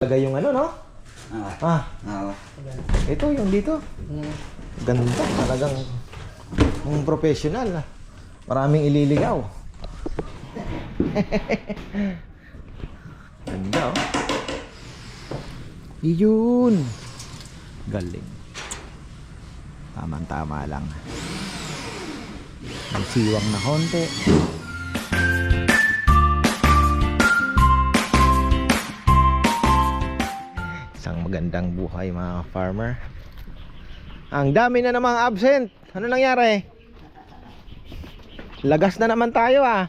Lagay yung ano, no? Ah, Ah, oo. ito yung dito. Ganda, talagang um, professional. ah. Maraming ililigaw. Ganda, oh. Yun. Galing. Tamang-tama lang. May siwang na konti. Magandang buhay mga farmer. Ang dami na namang absent. Ano nangyari? Lagas na naman tayo ah.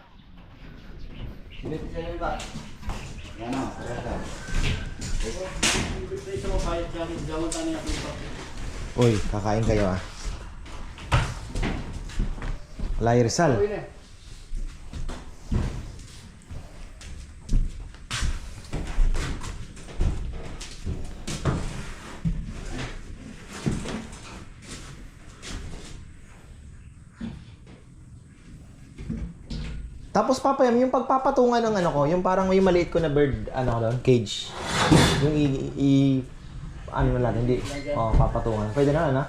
Uy, kakain kayo ah. Lai Rizal. Tapos papayam, yung pagpapatungan ng ano ko, yung parang may maliit ko na bird, ano ko doon, cage. Yung i, i ano na natin, hindi. Oh, papatungan. Pwede na, ano?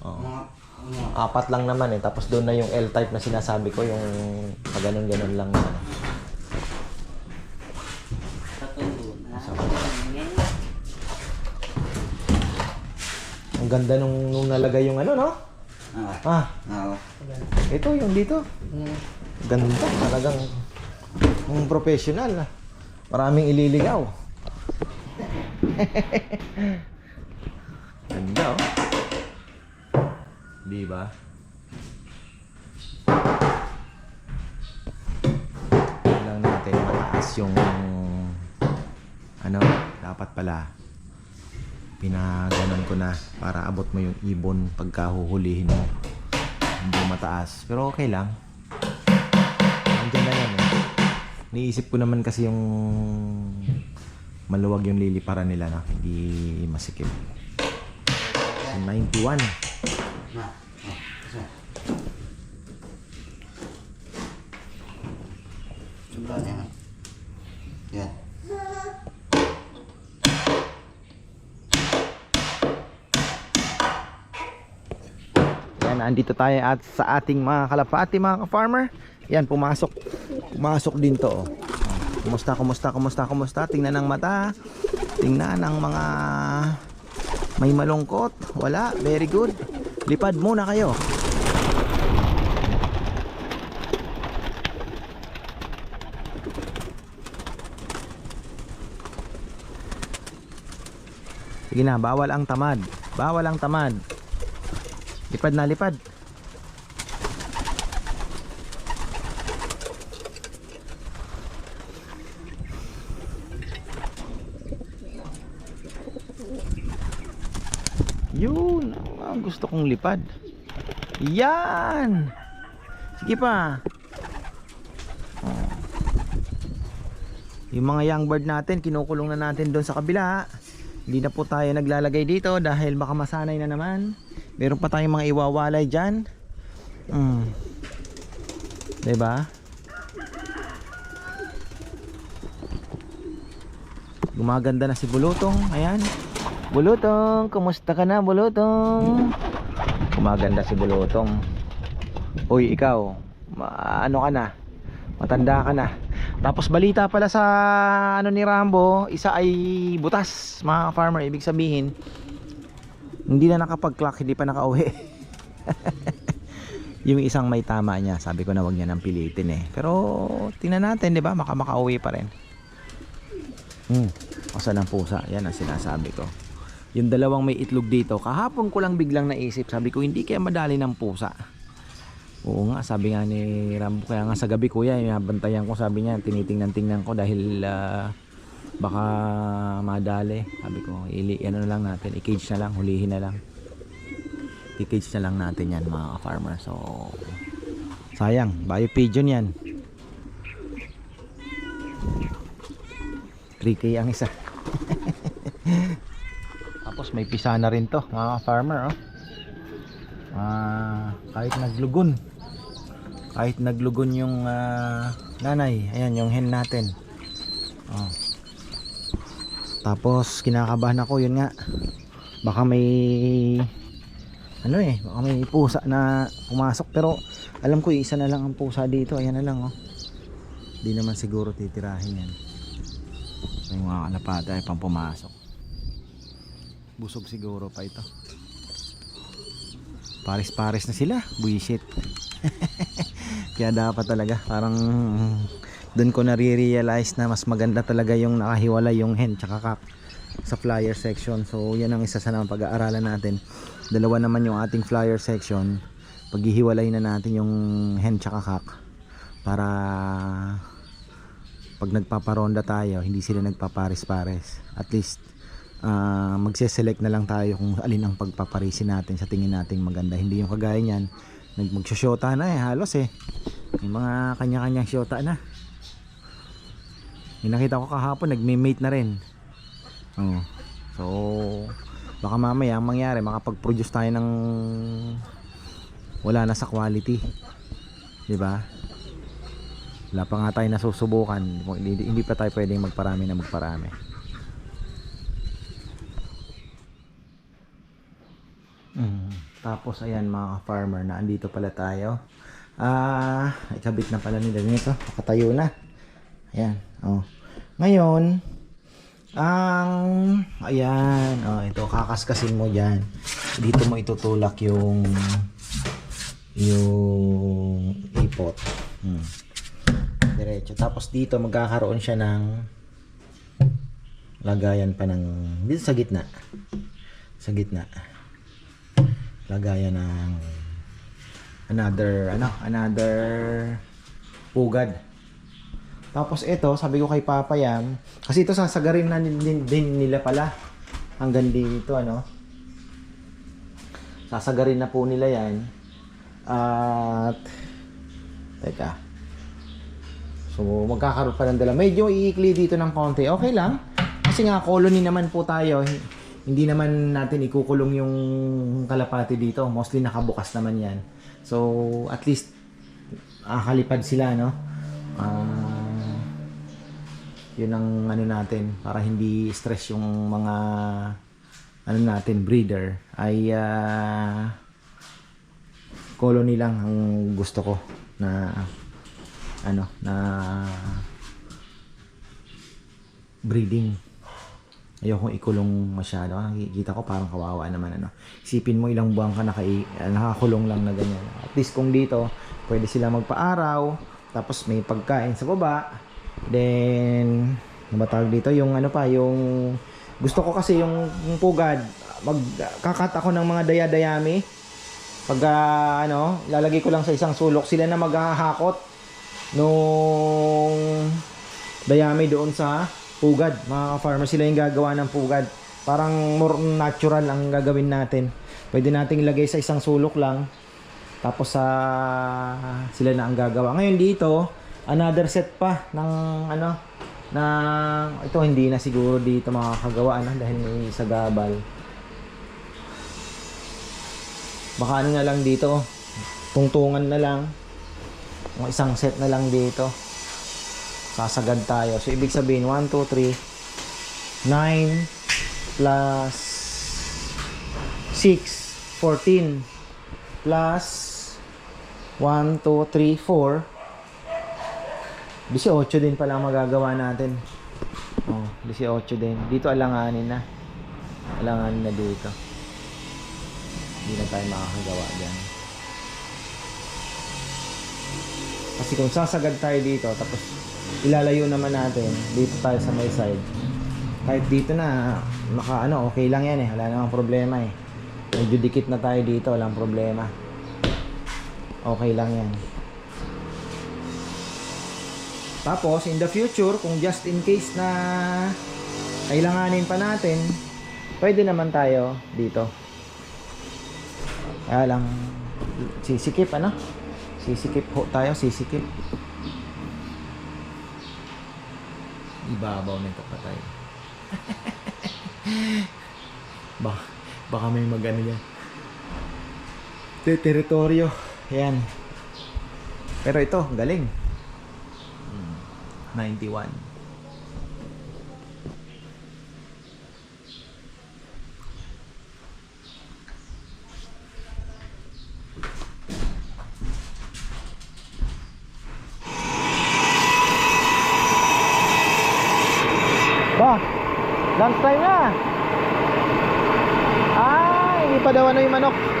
Oo. Mga, Apat lang naman eh. Tapos doon na yung L-type na sinasabi ko, yung ganun-ganun lang. na ano. Ang ganda nung, nung nalagay yung ano, no? ah, Ah, oo. ito yung dito. Ganda, talagang um, professional. ah. Maraming ililigaw. Ganda, oh. Di ba? lang natin mataas yung ano, dapat pala pinaganon ko na para abot mo yung ibon pagka huhulihin mo. Hindi mataas. Pero okay lang. Nandiyan na yan eh. Niisip ko naman kasi yung maluwag yung liliparan nila na hindi masikip. So, 91. Na, oh, isa. Sumba na yan. Yan. Andito tayo at sa ating mga kalapati, mga ka-farmer. Yan, pumasok. Pumasok din to. oh. Kumusta, kumusta, kumusta, kumusta? Tingnan ng mata. Tingnan ng mga may malungkot. Wala, very good. Lipad muna kayo. Sige na, bawal ang tamad. Bawal ang tamad. Lipad na, lipad. Yun, ang gusto kong lipad. Yan! Sige pa. Oh. Yung mga young bird natin, kinukulong na natin doon sa kabila. Hindi na po tayo naglalagay dito dahil baka masanay na naman. Meron pa tayong mga iwawalay dyan. Mm. ba? Gumaganda na si Bulutong. Ayan. Bulutong, kumusta ka na, Bulutong? Gumaganda si Bulutong. Uy, ikaw, ma- ano ka na? Matanda ka na. Tapos balita pala sa ano ni Rambo, isa ay butas, mga farmer, ibig sabihin hindi na nakapag-clock, hindi pa nakauwi. yung isang may tama niya, sabi ko na wag niya nang pilitin eh. Pero tingnan natin, 'di ba? Maka makauwi pa rin. Hmm. Asa ng pusa, yan ang sinasabi ko. Yung dalawang may itlog dito, kahapon ko lang biglang naisip, sabi ko hindi kaya madali ng pusa. Oo nga, sabi nga ni Rambo, kaya nga sa gabi kuya, yung bantayan ko, sabi niya, tinitingnan-tingnan ko dahil ah, baka madali. Sabi ko, ili, ano na lang natin, i-cage na lang, hulihin na lang. I-cage na lang natin yan mga farmer. So, sayang, bio pigeon yan. 3K ang isa. Tapos may pisa na rin to mga farmer oh. Ah, kahit naglugon. Kahit naglugon yung ah, nanay, ayan yung hen natin. Oh. Tapos kinakabahan ako, yun nga. Baka may ano eh, baka may pusa na pumasok pero alam ko isa na lang ang pusa dito, ayan na lang oh. Di naman siguro titirahin yan. May mga kalapata ay pang pumasok. Busog siguro pa ito. Paris-pares na sila, buisit. Kaya dapat talaga parang doon ko nare-realize na mas maganda talaga yung nakahiwalay yung hen tsaka kak sa flyer section. So yan ang isa sa naman pag-aaralan natin. Dalawa naman yung ating flyer section. Paghihiwalay na natin yung hen tsaka kak para pag nagpaparonda tayo, hindi sila nagpapares-pares. At least ah, magse-select na lang tayo kung alin ang pagpaparisin natin sa tingin nating maganda. Hindi yung kagaya niyan, magsyota na eh, halos eh. May mga kanya-kanyang syota na. Yung nakita ko kahapon, nagme-mate na rin. Oh. So, baka mamaya ang mangyari, makapag-produce tayo ng wala na sa quality. 'Di ba? Wala pa nga tayo nasusubukan. Hindi, hindi pa tayo pwedeng magparami na magparami. Mm. Tapos ayan mga farmer na andito pala tayo. Ah, ikabit na pala nila nito. Nakatayo na. Ayan. Oh. Ngayon, ang ayan, oh, ito kakaskasin mo diyan. Dito mo itutulak yung yung ipot. Hmm. Diretso. Tapos dito magkakaroon siya ng lagayan pa ng dito sa gitna. Sa gitna. Lagayan ng another ano, another pugad. Tapos ito, sabi ko kay Papa Yam, kasi ito sasagarin na din, din, nila pala hanggang dito ano. Sasagarin na po nila 'yan. At teka. So magkakaroon pa ng dala. Medyo iikli dito ng konti. Okay lang. Kasi nga colony naman po tayo. Hindi naman natin ikukulong yung kalapati dito. Mostly nakabukas naman 'yan. So at least akalipad sila no. Ah yun ang ano natin para hindi stress yung mga ano natin breeder ay ah, colony lang ang gusto ko na ano na breeding. Ayokong ikulong masyado. Nakikita ko parang kawawa naman ano. Isipin mo ilang buwan ka naka, nakakulong lang na ganyan. At least kung dito pwede sila magpa-araw tapos may pagkain sa baba then ano ba tawag dito? Yung ano pa yung gusto ko kasi yung, yung pugad. Magkakat ako ng mga daya-dayami. Pag ah, ano lalagay ko lang sa isang sulok sila na maghahakot nung dayami doon sa pugad. Mga farmer sila yung gagawa ng pugad. Parang more natural ang gagawin natin. Pwede nating ilagay sa isang sulok lang tapos sa sila na ang gagawa. Ngayon dito another set pa ng ano na ito hindi na siguro dito makakagawa ano dahil may sagabal. Baka ano na lang dito tungtungan na lang. Mga isang set na lang dito. Sasagad tayo. So ibig sabihin 1, 2, 3 9 plus 6 14 plus 1, 2, 3, 4 18 din pala magagawa natin. Oh, 18 din. Dito alanganin na. Alanganin na dito. Hindi na tayo makakagawa dyan. Kasi kung sasagad tayo dito tapos ilalayo naman natin dito tayo sa may side. Kahit dito na maka ano okay lang yan eh. Wala namang problema eh. Medyo dikit na tayo dito walang problema. Okay lang yan tapos in the future kung just in case na kailanganin pa natin pwede naman tayo dito. Kaya lang sisikip ano? Sisikip ho tayo sisikip. Ibabaw nito patay baka, baka may magano yan. Te- teritoryo yan. Pero ito galing 91. Bah, lunchtime na! Ah, hindi pa daw ano yung manok.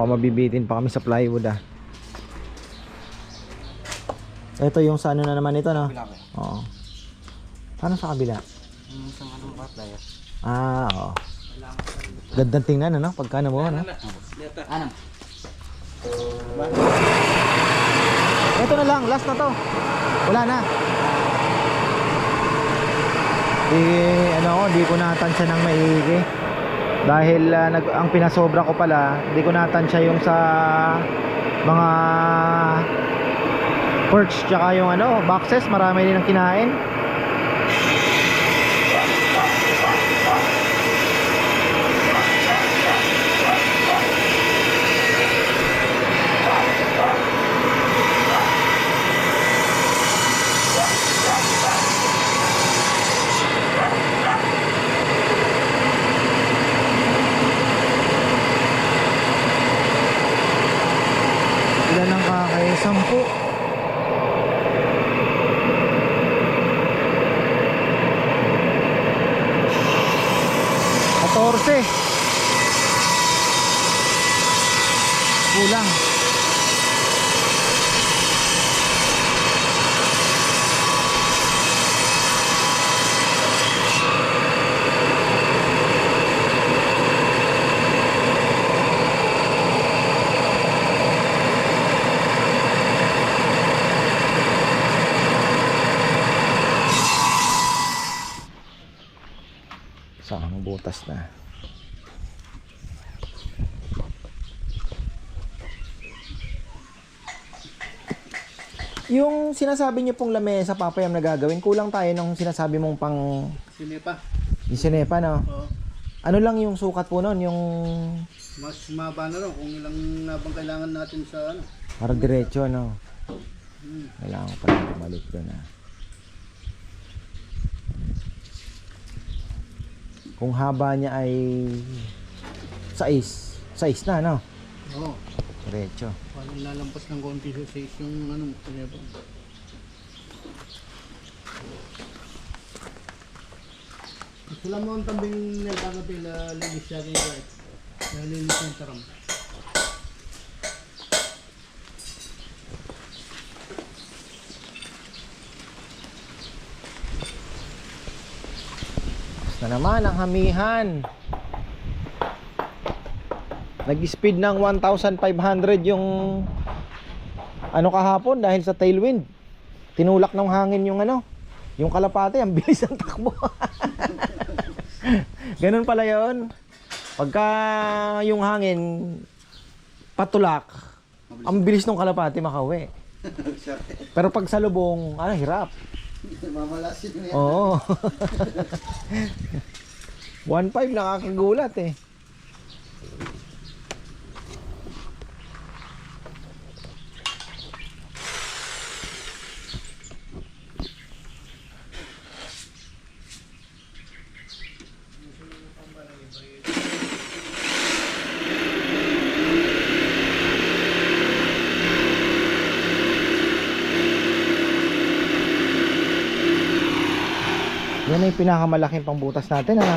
Baka mabibitin pa kami sa plywood ah. Ito yung sa ano na naman ito no? Oo. Paano sa kabila? Isang anong partner. Ah, oo. Gandang tingnan ano? Pagka mo ano? Ano? Ito na lang, last na to. Wala na. Di, ano di ko natansya ng maigi. Dahil ah, nag, ang pinasobra ko pala, di ko natansya yung sa mga perch tsaka yung ano, boxes, marami din ang kinain. Ilan ang kakay? Sampu. Katorse. Kulang. Saan butas na. Yung sinasabi niyo pong lamesa papayam na gagawin, kulang tayo nung sinasabi mong pang Sinepa. yung sinepa, no? Oo. Ano lang yung sukat po nun? Yung Mas maba na rin kung ilang nabang kailangan natin sa ano. para diretso, no? Hmm. Kailangan ko pala bumalik doon, ah. Kung haba niya ay 6. 6 na, no? Oo. Diretso. Parang lalampas ng konti sa size yung ano. Gusto lang mo ang tabing nagkakapila linis siya guys. Nalinis yung taram. Na naman ang hamihan. Nag-speed ng 1,500 yung ano kahapon dahil sa tailwind. Tinulak ng hangin yung ano, yung kalapate, ang bilis ng takbo. Ganun pala yon. Pagka yung hangin patulak, ang bilis ng kalapate makauwi. Pero pag sa lubong, ano, hirap. Mamalasin na yan. Oo. 1.5 nakakagulat eh. Yan ay pinakamalaking pangbutas natin ha.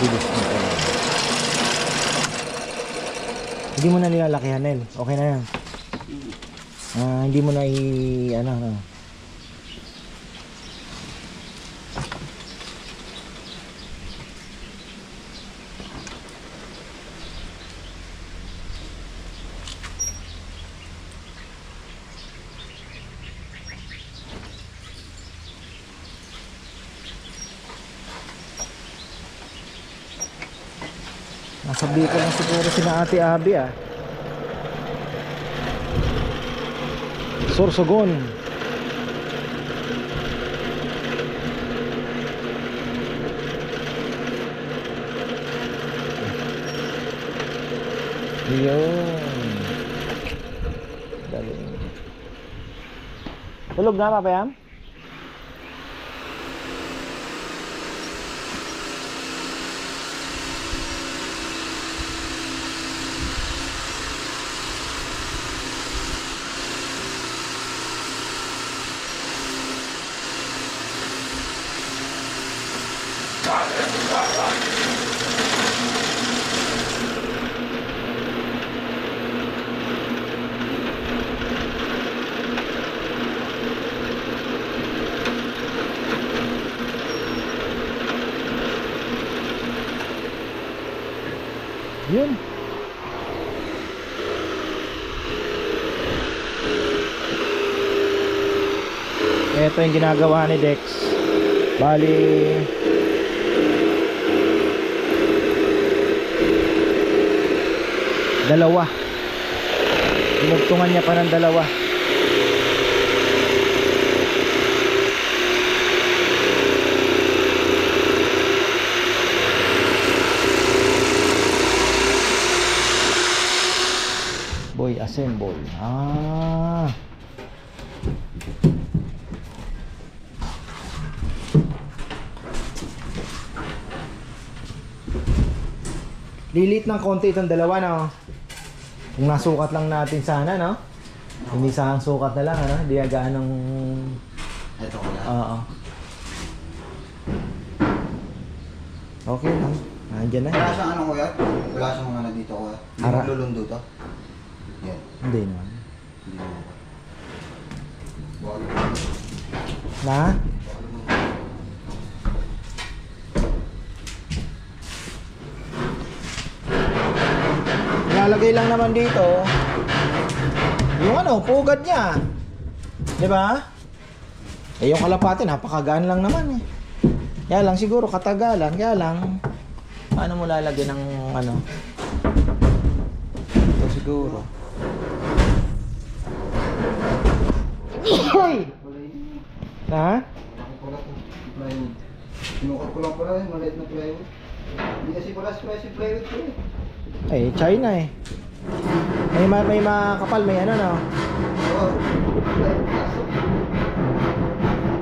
Bilis. Hindi mo na nilalakihan, Nel. Okay na yan. Ah, hindi mo na i... ano, ano. sina Ate Abby ah. Sorsogon. Yun. Galing. Tulog na, Papa Yam? Ito yung ginagawa ni Dex. Bali, dalawa. Dinugtungan niya pa ng dalawa. Boy, assemble. Ah. Lilit ng konti itong dalawa, no? Kung nasukat lang natin sana, no? Hindi sa sukat na lang, ano? Hindi agaan ng... Ito ko yan. Oo. Okay lang. Nandiyan na. Wala siyang ano kuya? Wala siyang ano dito kuya? Hindi Ara. maglulundo to? Yan. Hindi naman. Hindi. Bawal. Na? Ilalagay lang naman dito yung ano, pugad niya. 'Di ba? Eh yung kalapati napakagaan lang naman eh. Kaya lang siguro katagalan, kaya lang paano mo lalagyan ng ano? Ito siguro. Hoy! Ha? Sinukat ko lang pala maliit na plywood. Hindi kasi pala spicy plywood ko eh. Eh, China eh. May ma may makapal, may ano no.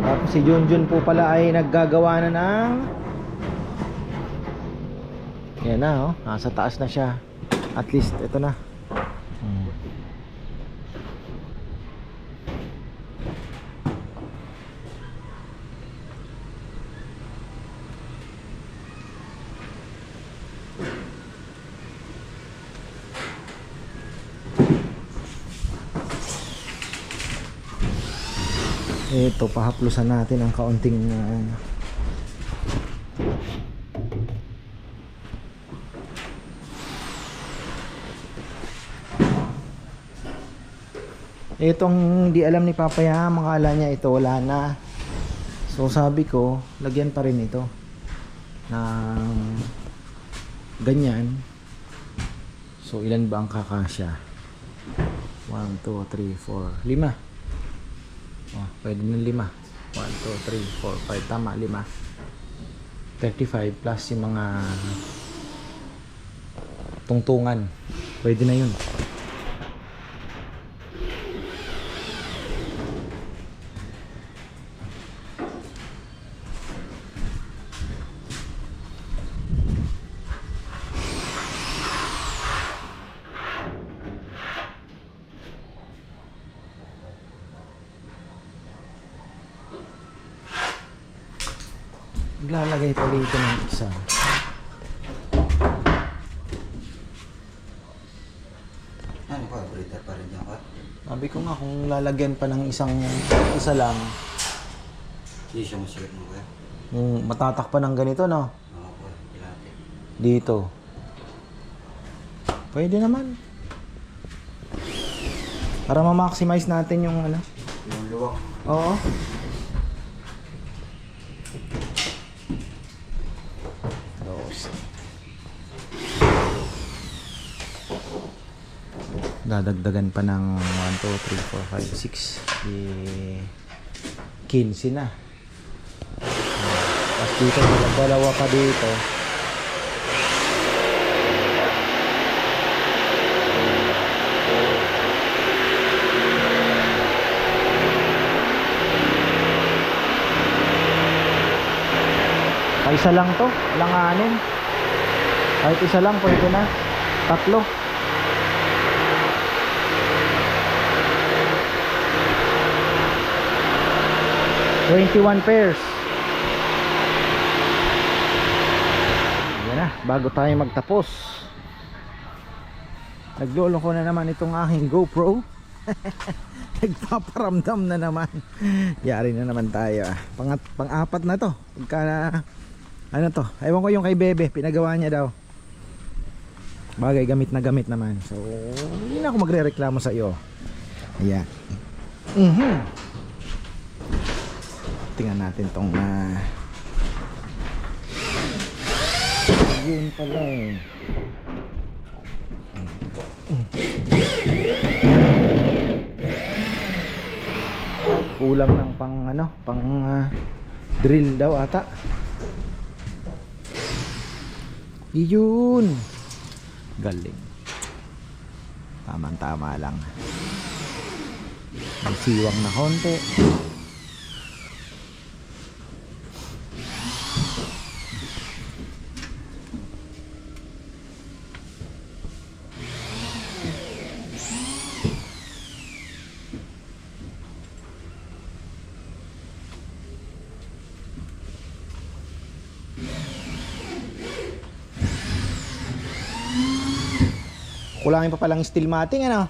Tapos si Junjun po pala ay naggagawa na ng Yan na oh, nasa taas na siya. At least ito na. Hmm. Ito, pahaplusan natin ang kaunting uh, Itong di alam ni Papa Yam, akala niya ito wala na. So sabi ko, lagyan pa rin ito ng ganyan. So ilan ba ang kakasya? 1, 2, 3, 4, 5. Oh, pwede ng 5. 1, 2, 3, 4, 5. Tama, 5. 35 plus yung mga tungtungan. Pwede na yun. Maglalagay pa dito ng isa. Ano ko, breeder pa rin yan ko. Sabi ko nga kung lalagyan pa ng isang isa lang, Hindi siya masigat mo kuya. yung matatakpan ng ganito, no? Oo. Dito. Pwede naman. Para ma-maximize natin yung ano. Yung luwak. Oo. dadagdagan pa ng 1, 2, 3, 4, 5, 6 di 15 na tapos dito dalawa pa dito Ay, isa lang to, langanin. Kahit isa lang, pwede na. Tatlo. Twenty-one pairs. Yan na, bago tayo magtapos. Naglolo ko na naman itong aking GoPro. Nagpaparamdam na naman. Yari na naman tayo. ah. Pangat, pang-apat na to. Pagka na, ano to? Ewan ko yung kay Bebe, pinagawa niya daw. Bagay gamit na gamit naman. So, hindi na ako magre-reklamo sa iyo. Ayan. Mhm. Tingnan natin tong uh, yun pala eh. Kulang ng pang ano, pang ah, drill daw ata. Yun. Galing. Tamang tama lang. May siwang na konti. Kulangin pa palang steel matting ano?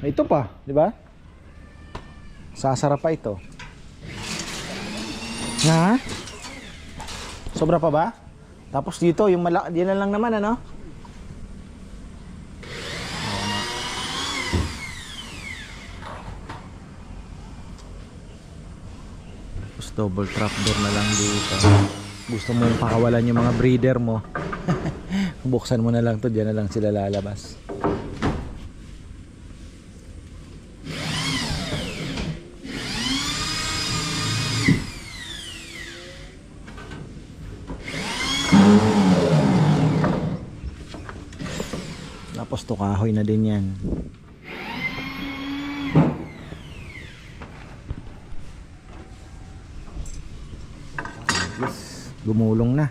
Ito pa, di ba? Sasara pa ito. Ha? Sobra pa ba? Tapos dito, yung malaki, yan na lang naman ano? Tapos double trapdoor na lang dito. Gusto mo pakawalan yung mga breeder mo. Buksan mo na lang to, diyan na lang sila lalabas. Tapos to kahoy na din yan. Gumulong na.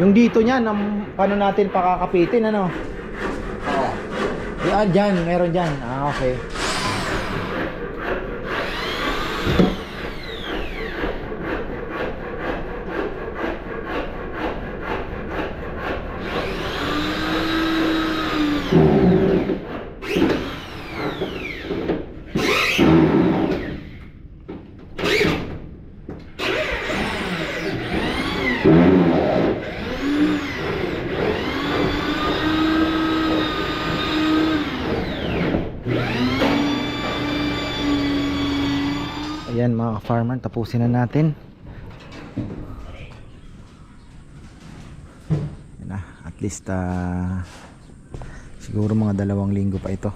Yung dito niyan, ang paano natin pakakapitin ano? Oo. Yan, dyan, meron dyan. Ah, okay. Ayan mga farmer, tapusin na natin. Na, at least ah, siguro mga dalawang linggo pa ito.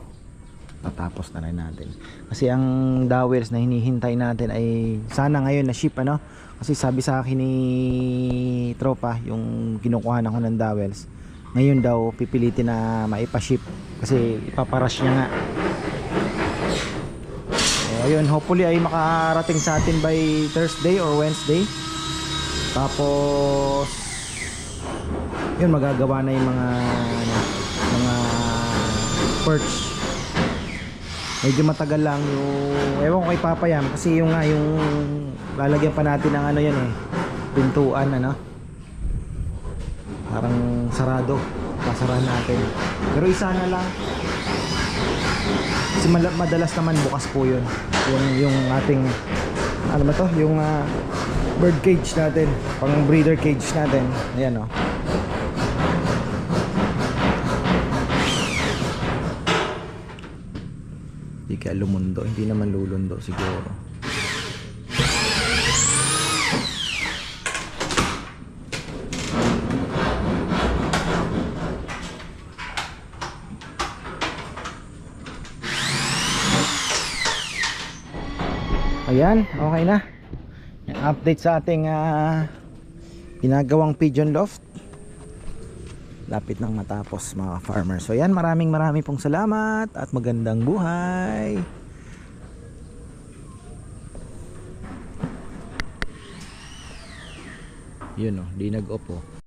Tatapos na rin natin. Kasi ang dowels na hinihintay natin ay sana ngayon na ship ano. Kasi sabi sa akin ni tropa yung kinukuha ko ng dowels. Ngayon daw pipilitin na maipa-ship kasi ipaparash niya nga. Ayun, hopefully ay makarating sa atin by Thursday or Wednesday. Tapos yun magagawa na yung mga ano, mga perch. Medyo matagal lang yung ewan ko kay Papa yan kasi yung nga yung lalagyan pa natin ng ano yan eh pintuan ano parang sarado pasarahan natin pero isa na lang kasi madalas naman bukas po yun yung, yung ating ano ba to? Yung ah, bird cage natin. Pang breeder cage natin. Ayan oh. Hindi kaya lumundo. Hindi naman lulundo siguro ayan okay na. Update sa ating ah, ginagawang pigeon loft. Lapit nang matapos mga farmers. So yan maraming maraming pong salamat at magandang buhay. Yun oh di nag-off oh